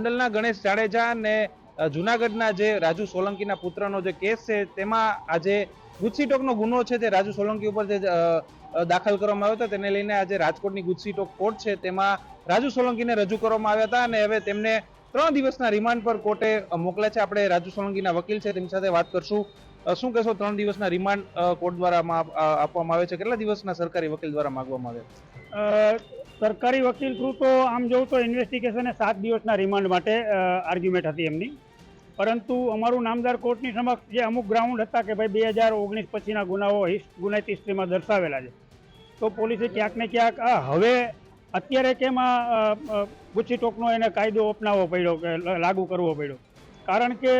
ગોંડલના ગણેશ જાડેજા અને જુનાગઢના જે રાજુ સોલંકીના પુત્રનો જે કેસ છે, તેમાં આજે ગુજસીટોકનો ગુનો છે તે રાજુ સોલંકી ઉપર જે દાખલ કરવામાં આવ્યો હતો, તેને લઈને આજે રાજકોટની ગુજસીટોક કોર્ટ છે, તેમાં રાજુ સોલંકીને રજૂ કરવામાં આવ્યા હતા અને હવે તેમને ત્રણ દિવસના રિમાન્ડ પર કોર્ટે મોકલ્યા છે. આપણે રાજુ સોલંકીના વકીલ છે, તેમની સાથે વાત કરશું. શું કહેશો? ત્રણ દિવસના રિમાન્ડ કોર્ટ દ્વારા આપવામાં આવે છે. કેટલા દિવસના સરકારી વકીલ દ્વારા માંગવામાં આવે સરકારી વકીલ થ્રુ તો આમ જોઉં તો ઇન્વેસ્ટિગેશને સાત દિવસના રિમાન્ડ માટે આર્ગ્યુમેન્ટ હતી એમની. પરંતુ અમારું નામદાર કોર્ટની સમક્ષ જે અમુક ગ્રાઉન્ડ હતા કે ભાઈ બે હજાર ઓગણીસ પછીના ગુનાઓ ગુનાહિત હિસ્ટ્રીમાં દર્શાવેલા છે. તો પોલીસે ક્યાંક ને ક્યાંક આ હવે અત્યારે કેમ આ અ, અ, ગુચ્છી ટોકનો એને કાયદો અપનાવવો પડ્યો કે લાગુ કરવો પડ્યો? કારણ કે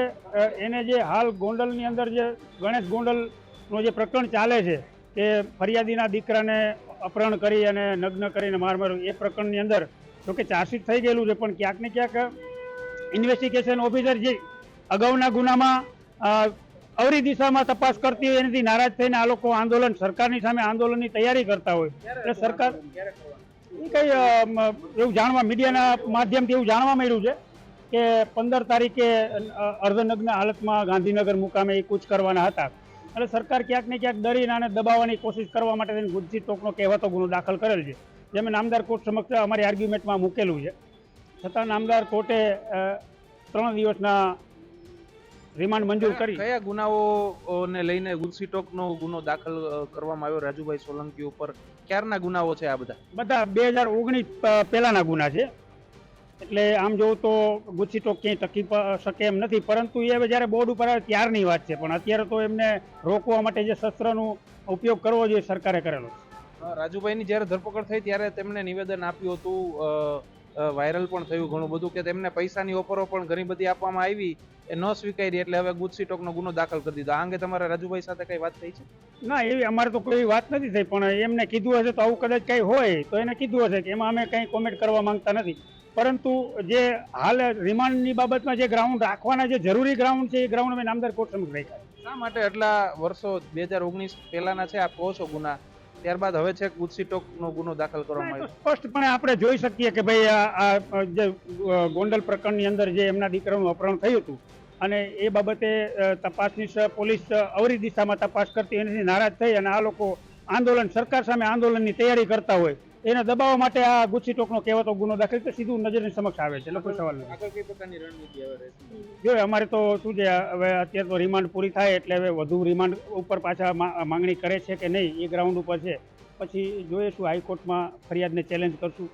એને જે હાલ ગોંડલની અંદર જે ગણેશ ગોંડલનો જે પ્રકરણ ચાલે છે કે ફરિયાદીના દીકરાને અપહરણ કરી અને નગ્ન કરીને માર માર્યો. એ પ્રકરણની અંદર જોકે ચાર્જશીટ થઈ ગયેલું છે, પણ ક્યાંક ને ક્યાંક ઇન્વેસ્ટિગેશન ઓફિસર જે અગાઉના ગુનામાં અવરી દિશામાં તપાસ કરતી હોય, એનાથી નારાજ થઈને આ લોકો આંદોલન, સરકારની સામે આંદોલનની તૈયારી કરતા હોય. એટલે સરકાર એ કંઈ એવું જાણવા, મીડિયાના માધ્યમથી એવું જાણવા મળ્યું છે કે પંદર તારીખે અર્ધનગ્ન હાલતમાં ગાંધીનગર મુકામે એ કૂચ કરવાના હતા. એટલે સરકાર ક્યાંક ને ક્યાંક ડરીને આને દબાવવાની કોશિશ કરવા માટે તેને ગુજસી ટોકનો કહેવાતો ગુનો દાખલ કરેલ છે. જે મેં નામદાર કોર્ટ સમક્ષ અમારી આર્ગ્યુમેન્ટમાં મૂકેલું છે. છતાં નામદાર કોર્ટે ત્રણ દિવસના રિમાન્ડ મંજૂર કરી. કયા ગુનાઓને લઈને ગુજસીટોકનો ગુનો દાખલ કરવામાં આવ્યો? રાજુભાઈ સોલંકી ઉપર ક્યારના ગુનાઓ છે આ બધા? બધા બે હજાર ઓગણીસ પહેલાના ગુના છે. એટલે આમ જોઉં તો ગુચ્છી ટોક ક્યાંય ટકી શકે એમ નથી. પરંતુ એ હવે જ્યારે બોર્ડ ઉપર આવે ત્યારની વાત છે. પણ અત્યારે તો એમને રોકવા માટે જે શસ્ત્રનો ઉપયોગ કરવો જોઈએ સરકારે કરેલો રાજુભાઈની જ્યારે ધરપકડ થઈ ત્યારે તેમણે નિવેદન આપ્યું હતું. વાયરલ પણ થયું ઘણું બધું કે તેમને પૈસાની ઓફરો પણ ઘણી બધી આપવામાં આવી એ ન સ્વીકારી એટલે હવે ગુજસીટોકનો ગુનો દાખલ કરી દીધો. આ અંગે તમારે રાજુભાઈ સાથે કઈ વાત થઈ છે? ના એવી અમારે તો કોઈ વાત નથી થઈ. પણ એમને કીધું હશે તો આવું કદાચ કંઈ હોય તો એને કીધું હશે કે એમાં અમે કંઈ કોમેન્ટ કરવા માંગતા નથી. પરંતુ જે હાલ રિમાન્ડની બાબતમાં જે ગ્રાઉન્ડ રાખવાના જે જરૂરી ગ્રાઉન્ડ છે એ ગ્રાઉન્ડ અમે નામદાર કોર્ટ સમક્ષ રાખ્યા શા માટે આટલા વર્ષો બે હજાર ઓગણીસ પહેલાના છે આ કહો છો ગુના? ત્યારબાદ હવે છે ગુજસીટોકનો ગુનો દાખલ કરવામાં આવ્યો. સ્પષ્ટપણે આપણે જોઈ શકીએ કે ભાઈ આ જે ગોંડલ પ્રકરણની અંદર જે એમના દીકરાનું અપહરણ થયું હતું અને એ બાબતે તપાસની પોલીસ અવરી દિશામાં તપાસ કરતી એનાથી નારાજ થઈ અને આ લોકો આંદોલન સરકાર સામે આંદોલનની તૈયારી કરતા હોય એને દબાવવા માટે આ ગુચ્છી ટોકનો કહેવાતો ગુનો દાખલ તો સીધું નજરની સમક્ષ આવે છે. લોકો સવાલ. જોઈએ અમારે તો શું છે હવે અત્યારે તો રિમાન્ડ પૂરી થાય એટલે હવે વધુ રિમાન્ડ ઉપર પાછા માંગણી કરે છે કે નહીં એ ગ્રાઉન્ડ ઉપર છે. પછી જોઈએ શું હાઈકોર્ટમાં ફરિયાદને ચેલેન્જ કરશું.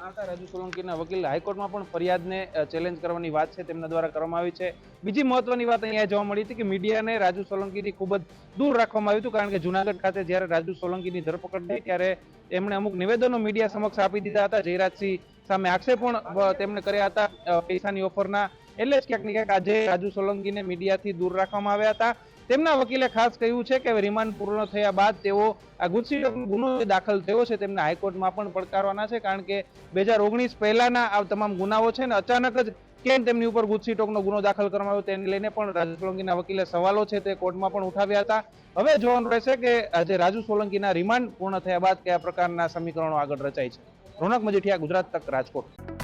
આ હતા રાજુ સોલંકીના વકીલ હાઈકોર્ટમાં પણ ફરિયાદને ચેલેન્જ કરવાની વાત છે, તેમના દ્વારા કરવામાં આવી છે. બીજી મહત્વની વાત અહીંયા જોવા મળી હતી કે મીડિયાને રાજુ સોલંકીથી ખૂબ જ દૂર રાખવામાં આવ્યું હતું, કારણ કે જુનાગઢ ખાતે જ્યારે રાજુ સોલંકીની ધરપકડ થઈ, ત્યારે એમણે અમુક નિવેદનો મીડિયા સમક્ષ આપી દીધા હતા. જયરાજસિંહ સામે આક્ષેપ પણ તેમણે કર્યા હતા પૈસાની ઓફરના. એટલે જ ક્યાંક ક્યાંક આજે રાજુ સોલંકીને મીડિયાથી દૂર રાખવામાં આવ્યા હતા. તેમના વકીલે ખાસ કહ્યું છે કે રિમાન્ડ પૂર્ણ થયા બાદ તેઓ આ ગુજસી ગુનો દાખલ થયો છે તેમને હાઈકોર્ટમાં પણ પડકારવાના છે, કારણ કે બે હજાર ઓગણીસ પહેલાના આ તમામ ગુનાઓ છે ને અચાનક જ કેમ તેમની ઉપર ગુજસી ટોકનો ગુનો દાખલ કરવામાં આવ્યો તેને લઈને પણ રાજુ સોલંકીના વકીલે સવાલો છે તે કોર્ટમાં પણ ઉઠાવ્યા હતા. હવે જોવાનું રહેશે કે આજે રાજુ સોલંકીના રિમાન્ડ પૂર્ણ થયા બાદ કયા પ્રકારના સમીકરણો આગળ રચાય છે. રોનક મજીઠિયા, ગુજરાત તક રાજકોટ.